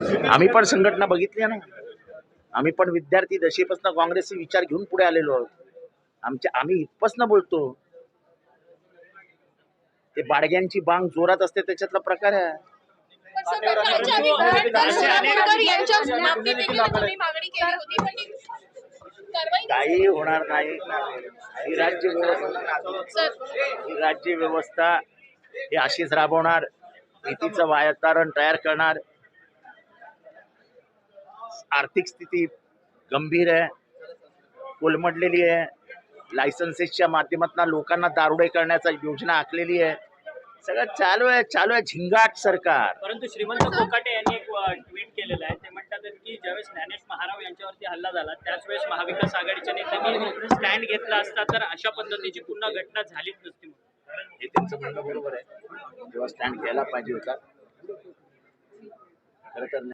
आम्ही पण संघटना बघितल्या ना. आम्ही पण विद्यार्थी दशेपासून काँग्रेसचे विचार घेऊन पुढे आलेलो आहोत. आमच्या आम्ही इथपासून बोलतो. ते बाडग्यांची बांग जोरात असते त्याच्यातला प्रकार आहे. काही होणार नाही. ही राज्य व्यवस्था ही राज्य व्यवस्था ही अशीच राबवणार. भीतीचं वातावरण तयार करणार. आर्थिक स्थिती गंभीर आहे कोलमडलेली आहे. लायसन्सेसच्या माध्यमातून लोकांना दारुडे करण्याचा योजना आखलेली आहे. सगळं चालू आहे चालू आहे. झिंगाट सरकार. परंतु श्रीमंत कोकाटे यांनी एक ट्विट केलेलं आहे. ते म्हणतात की ज्यावेळेस ज्ञानेश महाराव यांच्यावरती हल्ला झाला त्याच वेळेस महाविकास आघाडीच्या नेत्यांनी स्टँड घेतला असता तर अशा पद्धतीची पुन्हा घटना झालीच नसती. हे त्यांचं म्हणणं बरोबर आहे. जेव्हा स्टँड घ्यायला पाहिजे होता खरं तर